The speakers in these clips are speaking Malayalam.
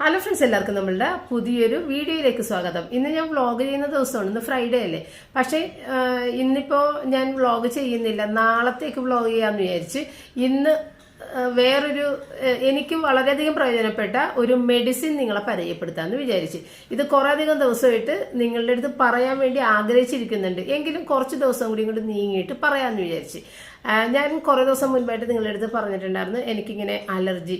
ഹലോ ഫ്രണ്ട്സ് എല്ലാവർക്കും നമ്മളുടെ പുതിയൊരു വീഡിയോയിലേക്ക് സ്വാഗതം. ഇന്ന് ഞാൻ വ്ളോഗ് ചെയ്യുന്ന ദിവസമാണ്. ഇന്ന് ഫ്രൈഡേ അല്ലേ? പക്ഷേ ഇന്നിപ്പോൾ ഇന്നിപ്പോ ഞാൻ വ്ളോഗ് ചെയ്യുന്നില്ല. നാളത്തേക്ക് വ്ളോഗ് ചെയ്യാമെന്ന് വിചാരിച്ച് ഇന്ന് വേറൊരു എനിക്ക് വളരെയധികം പ്രയോജനപ്പെട്ട ഒരു മെഡിസിൻ നിങ്ങളെ പരിചയപ്പെടുത്താമെന്ന് വിചാരിച്ച്. ഇത് കുറേ അധികം ദിവസമായിട്ട് നിങ്ങളുടെ അടുത്ത് പറയാൻ വേണ്ടി ആഗ്രഹിച്ചിരിക്കുന്നുണ്ട്. എങ്കിലും കുറച്ച് ദിവസം കൂടി ഇങ്ങോട്ട് നീങ്ങിയിട്ട് പറയാമെന്ന് വിചാരിച്ച്. ഞാൻ കുറേ ദിവസം മുൻപായിട്ട് നിങ്ങളുടെ അടുത്ത് പറഞ്ഞിട്ടുണ്ടായിരുന്നു. എനിക്കിങ്ങനെ അലർജി.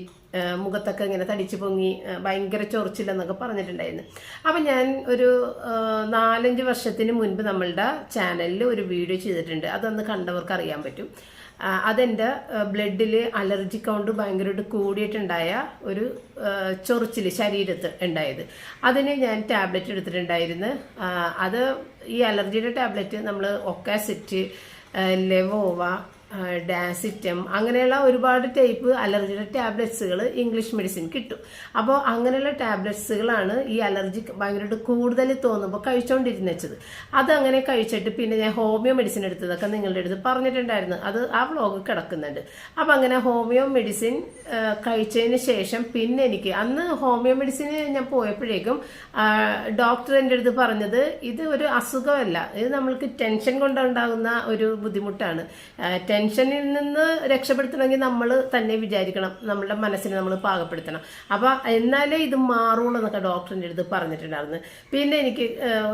മുഖത്തൊക്കെ ഇങ്ങനെ തടിച്ച് പൊങ്ങി ഭയങ്കര ചൊറിച്ചില്ലെന്നൊക്കെ പറഞ്ഞിട്ടുണ്ടായിരുന്നു. അപ്പം ഞാൻ ഒരു നാലഞ്ച് വർഷത്തിന് മുൻപ് നമ്മളുടെ ചാനലിൽ ഒരു വീഡിയോ ചെയ്തിട്ടുണ്ട്. അതൊന്ന് കണ്ടവർക്ക് അറിയാൻ പറ്റും. അതെന്റെ ബ്ലഡിൽ അലർജി കൗണ്ട് ഭയങ്കരമായിട്ട് കൂടിയിട്ടുണ്ടായ ഒരു ചൊറിച്ചിൽ ശരീരത്ത് ഉണ്ടായത്. അതിന് ഞാൻ ടാബ്ലറ്റ് എടുത്തിട്ടുണ്ടായിരുന്നു. അത് ഈ അലർജിയുടെ ടാബ്ലറ്റ് നമ്മൾ ഒക്കാസിറ്റ് ലെവോവ ഡാസിറ്റം അങ്ങനെയുള്ള ഒരുപാട് ടൈപ്പ് അലർജിയുടെ ടാബ്ലറ്റ്സുകൾ ഇംഗ്ലീഷ് മെഡിസിൻ കിട്ടും. അപ്പോൾ അങ്ങനെയുള്ള ടാബ്ലറ്റ്സുകളാണ് ഈ അലർജി ഭയങ്കരമായിട്ട് കൂടുതൽ തോന്നുമ്പോൾ കഴിച്ചുകൊണ്ടിരുന്നത് അത് അങ്ങനെ കഴിച്ചിട്ട് പിന്നെ ഞാൻ ഹോമിയോ മെഡിസിൻ എടുത്തതൊക്കെ നിങ്ങളുടെ അടുത്ത് പറഞ്ഞിട്ടുണ്ടായിരുന്നു. അത് ആ വ്ളോഗ് കിടക്കുന്നുണ്ട്. അപ്പം അങ്ങനെ ഹോമിയോ മെഡിസിൻ കഴിച്ചതിന് ശേഷം പിന്നെ എനിക്ക് അന്ന് ഹോമിയോ മെഡിസിൻ ഞാൻ പോയപ്പോഴേക്കും ഡോക്ടർ എന്റെ അടുത്ത് പറഞ്ഞത് ഇത് ഒരു അസുഖമല്ല. ഇത് നമ്മൾക്ക് ടെൻഷൻ കൊണ്ടുണ്ടാകുന്ന ഒരു ബുദ്ധിമുട്ടാണ്. ടെൻഷനിൽ നിന്ന് രക്ഷപ്പെടുത്തണമെങ്കിൽ നമ്മൾ തന്നെ വിചാരിക്കണം. നമ്മുടെ മനസ്സിനെ നമ്മൾ പാകപ്പെടുത്തണം. അപ്പോൾ എന്നാലേ ഇത് മാറുള്ളൂ എന്നൊക്കെ ഡോക്ടറിന്റെ അടുത്ത് പറഞ്ഞിട്ടുണ്ടായിരുന്നു. പിന്നെ എനിക്ക്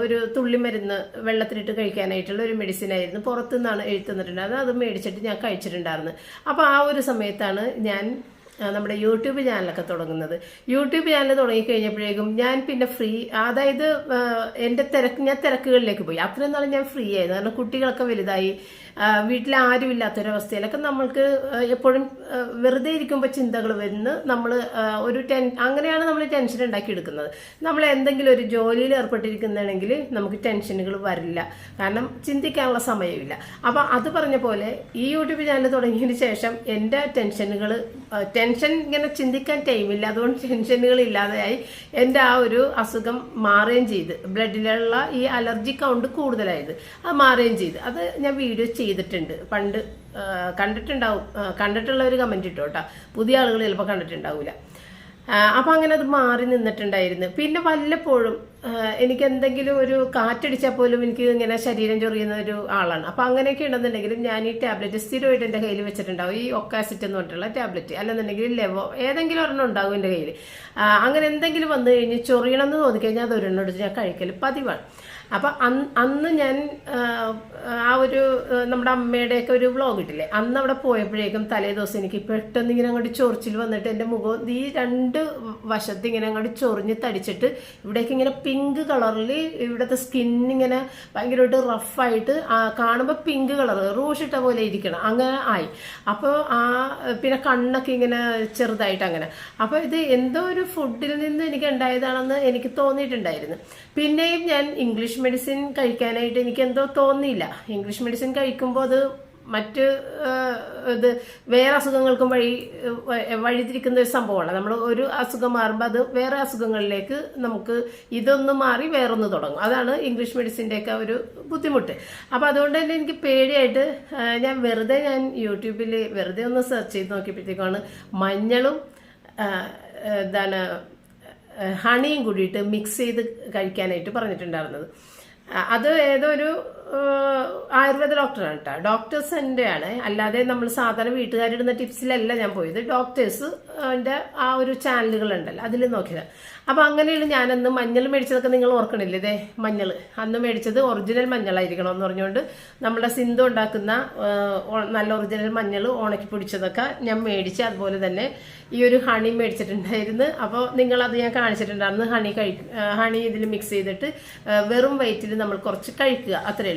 ഒരു തുള്ളി മരുന്ന് വെള്ളത്തിലിട്ട് കഴിക്കാനായിട്ടുള്ള ഒരു മെഡിസിൻ ആയിരുന്നു പുറത്തു നിന്നാണ് എഴുതി തന്നിട്ടുണ്ടായിരുന്നത്. അത് മേടിച്ചിട്ട് ഞാൻ കഴിച്ചിട്ടുണ്ടായിരുന്നു. അപ്പോൾ ആ ഒരു സമയത്താണ് ഞാൻ നമ്മുടെ യൂട്യൂബ് ചാനലൊക്കെ തുടങ്ങുന്നത്. യൂട്യൂബ് ചാനൽ തുടങ്ങിക്കഴിഞ്ഞപ്പോഴേക്കും ഞാൻ പിന്നെ ഫ്രീ അതായത് എന്റെ തിരക്ക് ഞാൻ തിരക്കുകളിലേക്ക് പോയി. അത്രയും നാളും ഞാൻ ഫ്രീ ആയിരുന്നു. കാരണം കുട്ടികളൊക്കെ വലുതായി വീട്ടിൽ ആരും ഇല്ലാത്തൊരവസ്ഥയിലൊക്കെ നമ്മൾക്ക് എപ്പോഴും വെറുതെ ഇരിക്കുമ്പോൾ ചിന്തകൾ വരുന്ന നമ്മൾ ഒരു ടെൻ അങ്ങനെയാണ് നമ്മൾ ടെൻഷൻ ഉണ്ടാക്കിയെടുക്കുന്നത് നമ്മൾ എന്തെങ്കിലും ഒരു ജോലിയിൽ ഏർപ്പെട്ടിരിക്കുന്നതാണെങ്കിൽ നമുക്ക് ടെൻഷനുകൾ വരില്ല. കാരണം ചിന്തിക്കാനുള്ള സമയമില്ല. അപ്പം അത് പറഞ്ഞ പോലെ ഈ യൂട്യൂബ് ചാനൽ തുടങ്ങിയതിന് ശേഷം എന്റെ ടെൻഷനുകൾ ടെൻഷൻ ഇങ്ങനെ ചിന്തിക്കാൻ ടൈമില്ല അതുകൊണ്ട് ടെൻഷനുകൾ ഇല്ലാതെയായി എന്റെ ആ ഒരു അസുഖം മാറുകയും ചെയ്ത്. ബ്ലഡിലുള്ള ഈ അലർജി കൗണ്ട് കൂടുതലായത്. അത് മാറുകയും ചെയ്ത്. അത് ഞാൻ വീഡിയോ ചെയ്തിട്ടുണ്ട്. പണ്ട് കണ്ടിട്ടുണ്ടാവും. കണ്ടിട്ടുള്ളവർ കണ്ടിട്ടുള്ള കമന്റ് ഇട്ടോ കേട്ടോ. പുതിയ ആളുകൾ ചിലപ്പോൾ കണ്ടിട്ടുണ്ടാവില്ല അപ്പം അങ്ങനെ അത് മാറി നിന്നിട്ടുണ്ടായിരുന്നു. പിന്നെ വല്ലപ്പോഴും എനിക്ക് എന്തെങ്കിലും ഒരു കാറ്റടിച്ചാൽ പോലും എനിക്ക് ഇങ്ങനെ ശരീരം ചൊറിയുന്ന ഒരു ആളാണ്. അപ്പൊ അങ്ങനെയൊക്കെ ഉണ്ടെന്നുണ്ടെങ്കിലും ഞാൻ ഈ ടാബ്ലറ്റ് സ്ഥിരമായിട്ട് എന്റെ കയ്യിൽ വെച്ചിട്ടുണ്ടാവും. ഈ ഒക്കാസിറ്റ് എന്ന് പറഞ്ഞിട്ടുള്ള ടാബ്ലറ്റ്. അല്ലെന്നുണ്ടെങ്കിൽ ലെവോ ഏതെങ്കിലും ഒരെണ്ണം ഉണ്ടാവും എന്റെ കയ്യിൽ. അങ്ങനെ എന്തെങ്കിലും വന്നു കഴിഞ്ഞ് ചൊറിയണം എന്ന് തോന്നിക്കഴിഞ്ഞാൽ അത് ഒരെണ്ണം എടുത്ത് ഞാൻ കഴിക്കൽ പതിവാണ്. അപ്പൊ അന്ന് ഞാൻ ആ, ഒരു നമ്മുടെ അമ്മയുടെയൊക്കെ ഒരു വ്ളോഗ് ഇട്ടില്ലേ? അന്ന് അവിടെ പോയപ്പോഴേക്കും തലേ ദിവസം എനിക്ക് പെട്ടെന്ന് ഇങ്ങനെ അങ്ങോട്ട് ചൊറിച്ചിൽ വന്നിട്ട് എന്റെ മുഖം ഈ രണ്ട് വശത്ത് ഇങ്ങനെ അങ്ങോട്ട് ചൊറിഞ്ഞ് തടിച്ചിട്ട് ഇവിടേക്ക് ഇങ്ങനെ പിങ്ക് കളറിൽ ഇവിടുത്തെ സ്കിൻ ഇങ്ങനെ ഭയങ്കരമായിട്ട് റഫായിട്ട് കാണുമ്പോൾ പിങ്ക് കളർ റൂഷ് ഇട്ട പോലെ ഇരിക്കണം. അങ്ങനെ ആയി. അപ്പോൾ ആ പിന്നെ കണ്ണൊക്കെ ഇങ്ങനെ ചെറുതായിട്ട് അങ്ങനെ. അപ്പോൾ ഇത് എന്തോ ഒരു ഫുഡിൽ നിന്ന് എനിക്ക് ഉണ്ടായതാണെന്ന് എനിക്ക് തോന്നിയിട്ടുണ്ടായിരുന്നു. പിന്നെയും ഞാൻ ഇംഗ്ലീഷ് മെഡിസിൻ കഴിക്കാനായിട്ട് എനിക്ക് എന്തോ തോന്നിയില്ല. ഇംഗ്ലീഷ് മെഡിസിൻ കഴിക്കുമ്പോൾ അത് മറ്റ് ഇത് വേറെ അസുഖങ്ങൾക്കും വഴി വഴിതിരിക്കുന്ന ഒരു സംഭവമാണ്. നമ്മൾ ഒരു അസുഖം മാറുമ്പോൾ അത് വേറെ അസുഖങ്ങളിലേക്ക് നമുക്ക് ഇതൊന്ന് മാറി വേറൊന്ന് തുടങ്ങും. അതാണ് ഇംഗ്ലീഷ് മെഡിസിന്റെ ഒക്കെ ഒരു ബുദ്ധിമുട്ട്. അപ്പോൾ അതുകൊണ്ട് തന്നെ എനിക്ക് പേടിയായിട്ട് ഞാൻ വെറുതെ ഞാൻ യൂട്യൂബിൽ വെറുതെ ഒന്ന് സെർച്ച് ചെയ്ത് നോക്കിയപ്പോഴത്തേക്കാണ് മഞ്ഞളും എന്താണ് ഹണിയും കൂടിയിട്ട് മിക്സ് ചെയ്ത് കഴിക്കാനായിട്ട് പറഞ്ഞിട്ടുണ്ടായിരുന്നത്. അത് ഏതോ ഒരു ആയുർവേദ ഡോക്ടറാണ് കേട്ടോ ഡോക്ടേഴ്സ് എന്റെ ആണ് അല്ലാതെ നമ്മൾ സാധാരണ വീട്ടുകാരിടുന്ന ടിപ്സിലല്ല ഞാൻ പോയത്. ഡോക്ടേഴ്സ് എന്റെ ആ ഒരു ചാനലുകളുണ്ടല്ലോ അതിൽ നോക്കിയത്. അപ്പോൾ അങ്ങനെയാണ് ഞാനന്ന് മഞ്ഞൾ മേടിച്ചതൊക്കെ നിങ്ങൾ ഓർക്കണില്ലേ ഇതേ? മഞ്ഞൾ. അന്ന് മേടിച്ചത് ഒറിജിനൽ മഞ്ഞളായിരിക്കണം എന്ന് പറഞ്ഞുകൊണ്ട് നമ്മുടെ സിന്ധു ഉണ്ടാക്കുന്ന നല്ല ഒറിജിനൽ മഞ്ഞൾ ഉണക്കി പൊടിച്ചതൊക്കെ ഞാൻ മേടിച്ച് അതുപോലെ തന്നെ ഈ ഒരു ഹണി മേടിച്ചിട്ടുണ്ടായിരുന്നു. അപ്പോൾ നിങ്ങളത് ഞാൻ കാണിച്ചിട്ടുണ്ടായിരുന്നു. ഹണി കഴി ഹണി ഇതിൽ മിക്സ് ചെയ്തിട്ട് വെറും വയറ്റിൽ നമ്മൾ കുറച്ച് കഴിക്കുക. അത്രയേ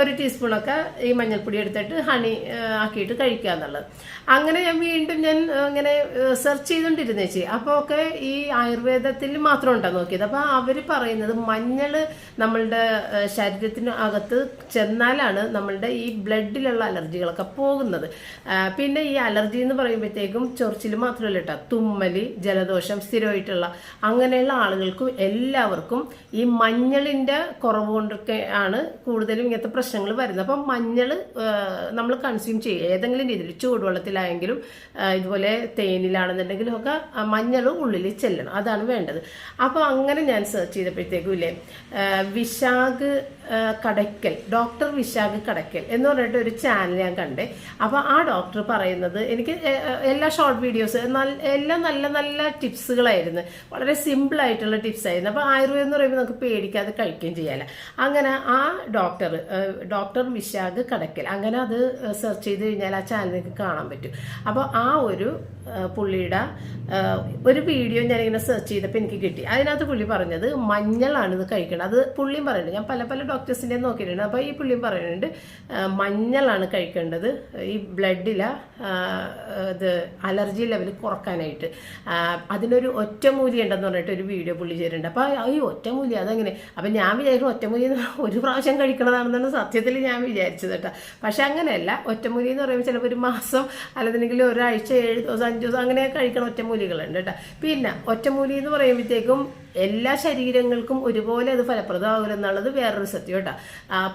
ഒരു ടീസ്പൂണൊക്കെ ഈ മഞ്ഞൾപ്പൊടി എടുത്തിട്ട് ഹണി ആക്കിയിട്ട് കഴിക്കുക എന്നുള്ളത്. അങ്ങനെ ഞാൻ വീണ്ടും ഞാൻ ഇങ്ങനെ സെർച്ച് ചെയ്തുകൊണ്ടിരുന്നേ ചേച്ചി. അപ്പോൾ ഒക്കെ ഈ ആയുർവേദത്തിൽ മാത്രം ഉണ്ടോ നോക്കിയത്. അപ്പോൾ അവർ പറയുന്നത് മഞ്ഞൾ നമ്മളുടെ ശരീരത്തിന് അകത്ത് ചെന്നാലാണ് നമ്മളുടെ ഈ ബ്ലഡിലുള്ള അലർജികളൊക്കെ പോകുന്നത്. പിന്നെ ഈ അലർജി എന്ന് പറയുമ്പോഴത്തേക്കും ചൊറിച്ചിൽ മാത്രമല്ല കേട്ടോ തുമ്മൽ ജലദോഷം സ്ഥിരമായിട്ടുള്ള അങ്ങനെയുള്ള ആളുകൾക്കും എല്ലാവർക്കും ഈ മഞ്ഞളിന്റെ കുറവ് കൊണ്ടൊക്കെ ആണ് കൂടുതലും ഇങ്ങനത്തെ പ്രശ്നം പ്രശ്നങ്ങൾ വരുന്നത്. അപ്പം മഞ്ഞൾ നമ്മൾ കൺസ്യൂം ചെയ്യുക ഏതെങ്കിലും രീതിയിൽ ചൂടുവെള്ളത്തിലായെങ്കിലും ഇതുപോലെ തേനിലാണെന്നുണ്ടെങ്കിലും ഒക്കെ മഞ്ഞൾ ഉള്ളിൽ ചെല്ലണം. അതാണ് വേണ്ടത്. അപ്പോൾ അങ്ങനെ ഞാൻ സെർച്ച് ചെയ്തപ്പോഴത്തേക്കും ഇല്ലേ വിശാഖ് കടയ്ക്കൽ ഡോക്ടർ വിശാഖ് കടയ്ക്കൽ എന്ന് പറഞ്ഞിട്ട് ഒരു ചാനൽ ഞാൻ കണ്ടേ. അപ്പോൾ ആ ഡോക്ടർ പറയുന്നത് എനിക്ക് എല്ലാ ഷോർട്ട് വീഡിയോസ് എല്ലാം നല്ല നല്ല ടിപ്സുകളായിരുന്നു വളരെ സിമ്പിൾ ആയിട്ടുള്ള ടിപ്സ് ആയിരുന്നു. അപ്പോൾ ആയുർവേദം എന്ന് പറയുമ്പോൾ നമുക്ക് പേടിക്കാതെ കഴിക്കുകയും ചെയ്യാല്ല. അങ്ങനെ ആ ഡോക്ടർ ഡോക്ടർ വിശാഖ് കടക്കൽ. അങ്ങനെ അത് സെർച്ച് ചെയ്ത് കഴിഞ്ഞാൽ ആ നിങ്ങൾക്ക് കാണാൻ പറ്റും. അപ്പോൾ ആ ഒരു പുള്ളിയുടെ ഒരു വീഡിയോ ഞാനിങ്ങനെ സെർച്ച് ചെയ്തപ്പോൾ എനിക്ക് കിട്ടി. അതിനകത്ത് പുള്ളി പറഞ്ഞത് മഞ്ഞളാണ് ഇത് കഴിക്കേണ്ടത് അത് പുള്ളിയും പറയുന്നുണ്ട്. ഞാൻ പല പല ഡോക്ടേഴ്സിന്റെയും നോക്കിയിട്ടുണ്ട്. അപ്പോൾ ഈ പുള്ളിയും പറയുന്നുണ്ട് മഞ്ഞളാണ് കഴിക്കേണ്ടത്. ഈ ബ്ലഡിലെ ഇത് അലർജി ലെവൽ കുറക്കാനായിട്ട്. അതിനൊരു ഒറ്റമൂലി ഉണ്ടെന്ന് പറഞ്ഞിട്ട് ഒരു വീഡിയോ പുള്ളി ചെയ്തിട്ടുണ്ട്. അപ്പോൾ ഈ ഒറ്റമൂലി അതെങ്ങനെ. അപ്പം ഞാൻ വിചാരിക്കും ഒറ്റമൂലി ഒരു പ്രാവശ്യം കഴിക്കണതാണെന്നാണ് സത്യത്തിൽ ഞാൻ വിചാരിച്ചത് കേട്ടോ. പക്ഷെ അങ്ങനെയല്ല ഒറ്റമൂലി എന്ന് പറയുമ്പോൾ ചിലപ്പോൾ ഒരു മാസം അല്ലെന്നുണ്ടെങ്കിൽ ഒരാഴ്ച ഏഴ് ദിവസം അഞ്ച് ദിവസം അങ്ങനെ കഴിക്കണ ഒറ്റമൂലികളുണ്ട് കേട്ടോ. പിന്നെ ഒറ്റമൂലി എന്ന് പറയുമ്പോഴത്തേക്കും എല്ലാ ശരീരങ്ങൾക്കും ഒരുപോലെ അത് ഫലപ്രദമാകും എന്നുള്ളത് വേറൊരു സത്യം കേട്ടോ.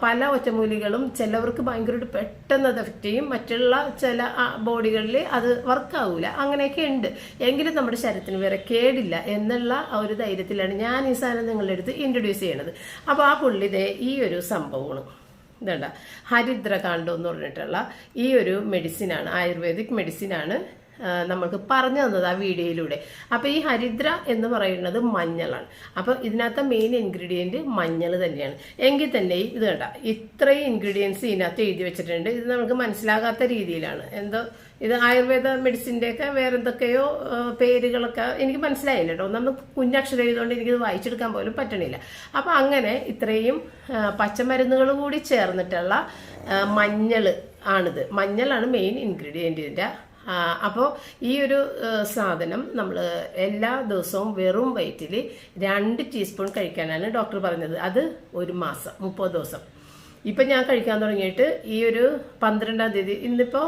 പല ഒറ്റമൂലികളും ചിലവർക്ക് ഭയങ്കരമായിട്ട് പെട്ടെന്ന് അത് എഫക്റ്റ് ചെയ്യും. മറ്റുള്ള ചില ബോഡികളിൽ അത് വർക്കാവൂല അങ്ങനെയൊക്കെ ഉണ്ട്. എങ്കിലും നമ്മുടെ ശരീരത്തിന് വേറെ കേടില്ല എന്നുള്ള ആ ഒരു ധൈര്യത്തിലാണ് ഞാൻ ഈ സാധനം നിങ്ങളുടെ അടുത്ത് ഇൻട്രൊഡ്യൂസ് ചെയ്യണത്. അപ്പോൾ ആ പുള്ളി ദേ ഈ ഒരു സംഭവമാണ്. ഇതണ്ട. ഹരിദ്രകാണ്ഡം എന്ന് പറഞ്ഞിട്ടുള്ള ഈ ഒരു മെഡിസിനാണ് ആയുർവേദിക് മെഡിസിനാണ് ആ, നമ്മൾക്ക് പറഞ്ഞു തന്നത് ആ വീഡിയോയിലൂടെ. അപ്പോൾ ഈ ഹരിദ്ര എന്ന് പറയുന്നത് മഞ്ഞളാണ്. അപ്പോൾ ഇതിനകത്ത് മെയിൻ ഇൻഗ്രീഡിയന്റ് മഞ്ഞൾ തന്നെയാണ്. എങ്കിൽ തന്നെ ഇത് കണ്ട ഇത്രയും ഇൻഗ്രീഡിയൻസ് ഇതിനകത്ത് എഴുതി വെച്ചിട്ടുണ്ട്. ഇത് നമുക്ക് മനസ്സിലാകാത്ത രീതിയിലാണ്. എന്തോ ഇത് ആയുർവേദ മെഡിസിന്റെ ഒക്കെ വേറെ എന്തൊക്കെയോ പേരുകളൊക്കെ എനിക്ക് മനസ്സിലായില്ല കേട്ടോ. നമ്മൾ കുഞ്ഞക്ഷരം എഴുതുകൊണ്ട് എനിക്കിത് വായിച്ചെടുക്കാൻ പോലും പറ്റണില്ല. അപ്പോൾ അങ്ങനെ ഇത്രയും പച്ചമരുന്നുകൾ കൂടി ചേർന്നിട്ടുള്ള മഞ്ഞൾ ആണിത്. മഞ്ഞളാണ് മെയിൻ ഇൻഗ്രീഡിയന്റ് ഇതിന്റെ അപ്പോൾ ഈ ഒരു സാധനം നമ്മൾ എല്ലാ ദിവസവും വെറും വയറ്റിൽ രണ്ട് ടീസ്പൂൺ കഴിക്കാനാണ് ഡോക്ടർ പറഞ്ഞത്. അത് ഒരു മാസം മുപ്പത് ദിവസം. ഇപ്പം ഞാൻ കഴിക്കാൻ തുടങ്ങിയിട്ട് ഈ ഒരു പന്ത്രണ്ടാം തീയതി ഇന്നിപ്പോൾ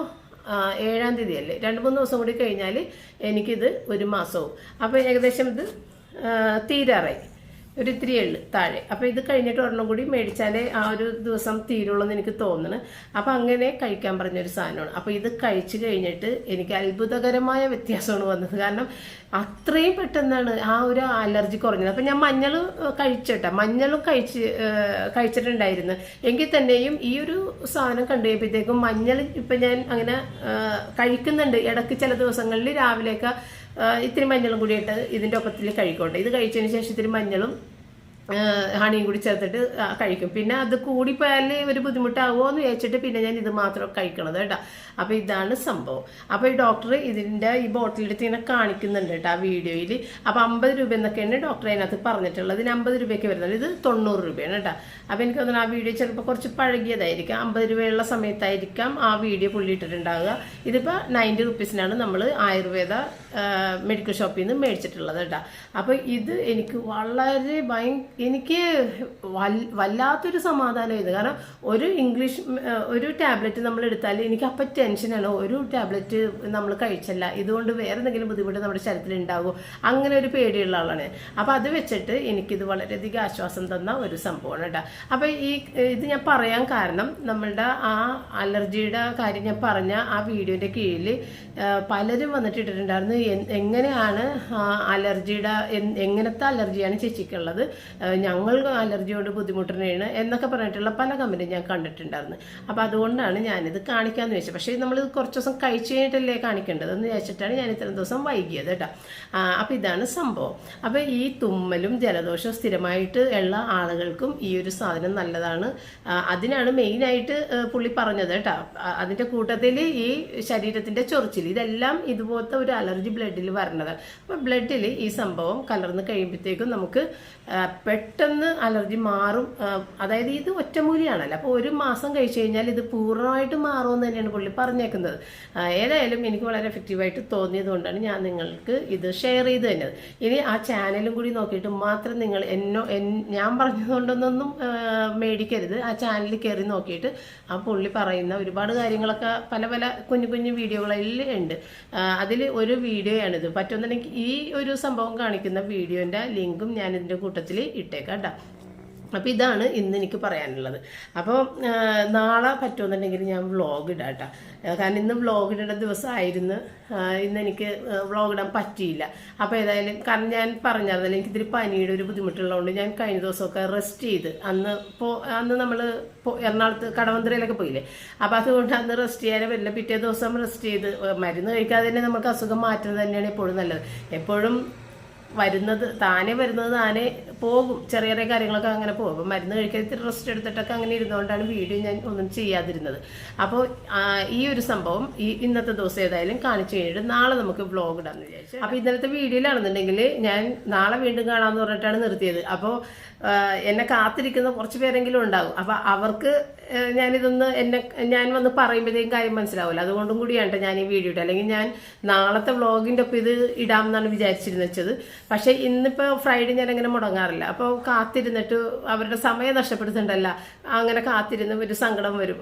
ഏഴാം തീയതി അല്ലേ രണ്ട് മൂന്ന് ദിവസം കൂടി കഴിഞ്ഞാൽ എനിക്കിത് ഒരു മാസവും. അപ്പോൾ ഏകദേശം ഇത് തീരാറായി. ഒരു ഇത്തിരി എള്ള് താഴെ. അപ്പോൾ ഇത് കഴിഞ്ഞിട്ട് ഒരെണ്ണം കൂടി മേടിച്ചാലേ ആ ഒരു ദിവസം തീരുള്ളൂ എന്ന് എനിക്ക് തോന്നുന്നു അപ്പോൾ അങ്ങനെ കഴിക്കാൻ പറഞ്ഞൊരു സാധനമാണ്. അപ്പോൾ ഇത് കഴിച്ചു കഴിഞ്ഞിട്ട് എനിക്ക് അത്ഭുതകരമായ വ്യത്യാസമാണ് വന്നത്. കാരണം അത്രയും പെട്ടെന്നാണ് ആ ഒരു അലർജി കുറഞ്ഞത്. അപ്പം ഞാൻ മഞ്ഞൾ കഴിച്ചോട്ടെ. മഞ്ഞളും കഴിച്ച് കഴിച്ചിട്ടുണ്ടായിരുന്നു. എങ്കിൽ തന്നെയും ഈ ഒരു സാധനം കണ്ടു കഴിയുമ്പോഴത്തേക്കും മഞ്ഞൾ ഇപ്പം ഞാൻ അങ്ങനെ കഴിക്കുന്നുണ്ട്. ഇടയ്ക്ക് ചില ദിവസങ്ങളിൽ രാവിലെയൊക്കെ ഇത്തിരി മഞ്ഞളും കൂടി ഇട്ട് ഇതിന്റെ ഒപ്പത്തിൽ കഴിക്കോട്ടെ ഇത് കഴിച്ചതിന് ശേഷം ഇത്തിരി മഞ്ഞളും ഹണിയും കൂടി ചേർത്തിട്ട് കഴിക്കും. പിന്നെ അത് കൂടിപ്പോയാൽ ഒരു ബുദ്ധിമുട്ടാവുമോ എന്ന് വിചാരിച്ചിട്ട് പിന്നെ ഞാൻ ഇത് മാത്രം കഴിക്കണത് കേട്ടോ. അപ്പോൾ ഇതാണ് സംഭവം. അപ്പോൾ ഈ ഡോക്ടർ ഇതിന്റെ ഈ ബോട്ടിലെടുത്ത് ഇങ്ങനെ കാണിക്കുന്നുണ്ട് കേട്ടോ ആ വീഡിയോയിൽ അപ്പോൾ അമ്പത് രൂപ എന്നൊക്കെയാണ് ഡോക്ടർ അതിനകത്ത് പറഞ്ഞിട്ടുള്ളത്. ഇതിന് അമ്പത് രൂപയ്ക്ക് വരുന്നത് ഇത് തൊണ്ണൂറ് രൂപയാണ് കേട്ടോ. അപ്പോൾ എനിക്ക് തോന്നുന്നു ആ വീഡിയോ ചിലപ്പോൾ കുറച്ച് പഴകിയതായിരിക്കാം. അമ്പത് രൂപയുള്ള സമയത്തായിരിക്കാം ആ വീഡിയോ പുള്ളി ഇട്ടിട്ടുണ്ടാവുക. ഇതിപ്പോൾ നയന്റി റുപ്പീസിനാണ് നമ്മൾ ആയുർവേദ മെഡിക്കൽ ഷോപ്പിൽ നിന്ന് മേടിച്ചിട്ടുള്ളത് കേട്ടോ. അപ്പോൾ ഇത് എനിക്ക് വളരെ ഭയ എനിക്ക് വല്ലാത്തൊരു സമാധാനം ഇത്. കാരണം ഒരു ഇംഗ്ലീഷ് ഒരു ടാബ്ലറ്റ് നമ്മൾ എടുത്താൽ എനിക്ക് അപ്പം ടെൻഷനാണ് ഒരു ടാബ്ലറ്റ് നമ്മൾ കഴിച്ചല്ല. ഇതുകൊണ്ട് വേറെ എന്തെങ്കിലും ബുദ്ധിമുട്ട് നമ്മുടെ ശരീരത്തിൽ ഉണ്ടാകുമോ അങ്ങനെ ഒരു പേടിയുള്ള ആളാണ് അപ്പോൾ അത് വെച്ചിട്ട് എനിക്കിത് വളരെയധികം ആശ്വാസം തന്ന ഒരു സംഭവമാണ് കേട്ടോ. അപ്പോൾ ഈ ഇത് ഞാൻ പറയാൻ കാരണം നമ്മളുടെ ആ അലർജിയുടെ കാര്യം ഞാൻ പറഞ്ഞ ആ വീഡിയോന്റെ കീഴിൽ പലരും വന്നിട്ട് ഇട്ടിട്ടുണ്ടായിരുന്നു. എങ്ങനെയാണ് അലർജിയുടെ എങ്ങനത്തെ അലർജിയാണ് ചേച്ചിക്കുള്ളത്? ഞങ്ങൾ അലർജി കൊണ്ട് ബുദ്ധിമുട്ടുന്നതാണ് എന്നൊക്കെ പറഞ്ഞിട്ടുള്ള പല കമ്പനി ഞാൻ കണ്ടിട്ടുണ്ടായിരുന്നു. അപ്പോൾ അതുകൊണ്ടാണ് ഞാനിത് കാണിക്കാമെന്ന് വെച്ചത് പക്ഷേ നമ്മൾ കുറച്ച് ദിവസം കഴിച്ചു കഴിഞ്ഞിട്ടല്ലേ കാണിക്കേണ്ടത്? എന്ന് ചോദിച്ചിട്ടാണ് ഞാൻ ഇത്രയും ദിവസം വൈകിയത് കേട്ടോ. അപ്പോൾ ഇതാണ് സംഭവം. അപ്പോൾ ഈ തുമ്മലും ജലദോഷവും സ്ഥിരമായിട്ട് ഉള്ള ആളുകൾക്കും ഈ ഒരു സാധനം നല്ലതാണ്. അതിനാണ് മെയിനായിട്ട് പുള്ളി പറഞ്ഞത് കേട്ടോ. അതിന്റെ കൂട്ടത്തിൽ ഈ ശരീരത്തിന്റെ ചൊറിച്ചിൽ ഇതെല്ലാം ഇതുപോലത്തെ ഒരു അലർജി ബ്ലഡിൽ വരണതാണ്. അപ്പോൾ ബ്ലഡിൽ ഈ സംഭവം കലർന്ന് കഴിയുമ്പോഴത്തേക്കും നമുക്ക് പെട്ടെന്ന് അലർജി മാറും. അതായത് ഇത് ഒറ്റമൂലിയാണല്ലോ. അപ്പോൾ ഒരു മാസം കഴിച്ചു കഴിഞ്ഞാൽ ഇത് പൂർണമായിട്ട് മാറുമെന്ന് തന്നെയാണ് പുള്ളി പറഞ്ഞേക്കുന്നത്. ഏതായാലും എനിക്ക് വളരെ എഫക്റ്റീവായിട്ട് തോന്നിയത് കൊണ്ടാണ് ഞാൻ നിങ്ങൾക്ക് ഇത് ഷെയർ ചെയ്ത് തന്നത്. ഇനി ആ ചാനലും കൂടി നോക്കിയിട്ട് മാത്രം നിങ്ങൾ എന്നോ ഞാൻ പറഞ്ഞതുകൊണ്ടൊന്നും മേടിക്കരുത്. ആ ചാനലിൽ കയറി നോക്കിയിട്ട് ആ പുള്ളി പറയുന്ന ഒരുപാട് കാര്യങ്ങളൊക്കെ പല പല കുഞ്ഞു കുഞ്ഞു വീഡിയോകളിൽ ഉണ്ട്. അതിൽ ഒരു വീഡിയോയാണിത് പറ്റുന്നുണ്ടെങ്കിൽ ഈ ഒരു സംഭവം കാണിക്കുന്ന വീഡിയോന്റെ ലിങ്കും ഞാൻ ഇതിന്റെ കൂട്ടത്തിൽ ഇട്ടേക്കാം കേട്ടോ. അപ്പോൾ ഇതാണ് ഇന്ന് എനിക്ക് പറയാനുള്ളത്. അപ്പോൾ നാളെ പറ്റുമെന്നുണ്ടെങ്കിൽ ഞാൻ വ്ളോഗ് ഇടാം കേട്ടോ. കാരണം ഇന്ന് വ്ളോഗ് ഇടേണ്ട ദിവസമായിരുന്നു. ഇന്ന് എനിക്ക് വ്ളോഗ് ഇടാൻ പറ്റിയില്ല. അപ്പോൾ ഏതായാലും കാരണം ഞാൻ എനിക്ക് ഇത്തിരി പനിയുടെ ഒരു ബുദ്ധിമുട്ടുള്ളതുകൊണ്ട് ഞാൻ കഴിഞ്ഞ ദിവസമൊക്കെ റെസ്റ്റ് ചെയ്ത്. അന്ന് പോ അന്ന് നമ്മൾ എറണാകുളത്ത് കടവന്ത്രയിലൊക്കെ പോയില്ലേ? അപ്പോൾ അതുകൊണ്ട് അന്ന് റെസ്റ്റ് ചെയ്യാനേ പറ്റില്ല. പിറ്റേ ദിവസം റെസ്റ്റ് ചെയ്ത് മരുന്ന് കഴിക്കാതെ തന്നെ നമുക്ക് അസുഖം മാറ്റുന്നത് തന്നെയാണ് എപ്പോഴും നല്ലത്. എപ്പോഴും വരുന്നത് താനെ വരുന്നത് താനെ പോകും. ചെറിയ ചെറിയ കാര്യങ്ങളൊക്കെ അങ്ങനെ പോകും. അപ്പം മരുന്ന് കഴിക്കാൻ റെസ്റ്റ് എടുത്തിട്ടൊക്കെ അങ്ങനെ ഇരുന്നുകൊണ്ടാണ് വീഡിയോ ഞാൻ ഒന്നും ചെയ്യാതിരുന്നത്. അപ്പോൾ ഈ ഒരു സംഭവം ഈ ഇന്നത്തെ ദിവസം ഏതായാലും കാണിച്ചു കഴിഞ്ഞിട്ട് നാളെ നമുക്ക് വ്ളോഗ് ഇടാന്ന് വിചാരിച്ചു. അപ്പോൾ ഇന്നലത്തെ വീഡിയോയിലാണെന്നുണ്ടെങ്കിൽ ഞാൻ നാളെ വീണ്ടും കാണാമെന്ന് പറഞ്ഞിട്ടാണ് നിർത്തിയത്. അപ്പോൾ എന്നെ കാത്തിരിക്കുന്ന കുറച്ച് പേരെങ്കിലും ഉണ്ടാകും. അപ്പോൾ അവർക്ക് ഞാനിതൊന്ന് എന്നെ ഞാൻ വന്ന് പറയുമ്പോഴത്തേക്കും കാര്യം മനസ്സിലാവില്ല അതുകൊണ്ടും കൂടിയാണ് ഞാൻ ഈ വീഡിയോ ഇട്ടത്. അല്ലെങ്കിൽ ഞാൻ നാളത്തെ വ്ളോഗിന്റെ ഒപ്പം ഇത് ഇടാമെന്നാണ് വിചാരിച്ചിരുന്നത് വെച്ചത്. പക്ഷെ ഇന്നിപ്പോ ഫ്രൈഡേ ഞാൻ അങ്ങനെ മുടങ്ങാറില്ല. അപ്പോൾ കാത്തിരുന്നിട്ട് അവരുടെ സമയം നഷ്ടപ്പെടുത്തുന്നുണ്ടല്ല. അങ്ങനെ കാത്തിരുന്ന് ഒരു സങ്കടം വരും.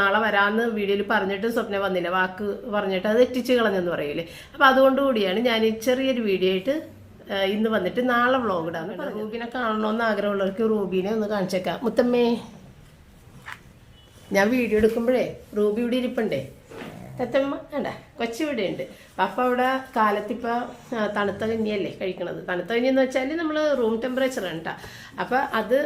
നാളെ വരാമെന്ന് വീഡിയോയിൽ പറഞ്ഞിട്ട് സ്വപ്നം വന്നില്ല. വാക്ക് പറഞ്ഞിട്ട് അത് എത്തിച്ച് കളഞ്ഞെന്ന് പറയൂലേ. അപ്പോൾ അതുകൊണ്ട് കൂടിയാണ് ഞാൻ ചെറിയൊരു വീഡിയോ ആയിട്ട് ഇന്ന് വന്നിട്ട് നാളെ വ്ളോഗ് ഇടാന്ന് റൂബിനെ കാണണമെന്ന് ആഗ്രഹമുള്ളവർക്ക് റൂബിനെ ഒന്ന് കാണിച്ചേക്കാം. മുത്തമ്മേ. ഞാൻ വീഡിയോ എടുക്കുമ്പോഴേ റൂബി ഇവിടെ ഇരിപ്പണ്ടേ. തത്തമ്മ വേണ്ട കൊച്ചു ഇവിടെ ഉണ്ട്. അപ്പം അവിടെ കാലത്തിപ്പോൾ തണുത്ത കഞ്ഞിയല്ലേ കഴിക്കണത്. തണുത്ത കഞ്ഞി എന്ന് വെച്ചാൽ നമ്മൾ റൂം ടെമ്പറേച്ചറാണ് കേട്ടോ അപ്പം അത്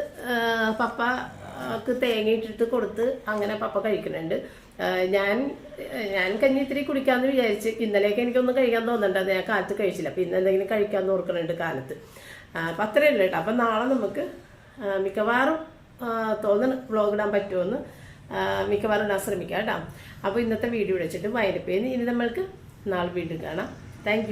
പപ്പക്ക് തേങ്ങ ഇട്ടിട്ട് കൊടുത്ത് അങ്ങനെ പപ്പ കഴിക്കുന്നുണ്ട്. ഞാൻ ഞാൻ കഞ്ഞി ഇത്തിരി കുടിക്കാമെന്ന് വിചാരിച്ച് ഇന്നലെയൊക്കെ എനിക്കൊന്നും കഴിക്കാൻ തോന്നുന്നുണ്ട് ഞാൻ കാലത്ത് കഴിച്ചില്ല. അപ്പം ഇന്ന് എന്തെങ്കിലും കഴിക്കാമെന്ന് ഓർക്കണുണ്ട് കാലത്ത്. അപ്പം അത്രയേ കേട്ടോ. അപ്പം നാളെ നമുക്ക് മിക്കവാറും തോന്നണം വ്ളോഗ് ഇടാൻ പറ്റുമെന്ന് മിക്കവാറും ഇടാൻ ശ്രമിക്കാം കേട്ടോ. അപ്പോൾ ഇന്നത്തെ വീഡിയോ വിളിച്ചിട്ട് വൈകിട്ട് ഇനി നമ്മൾക്ക് നാളെ വീണ്ടും കാണാം. താങ്ക്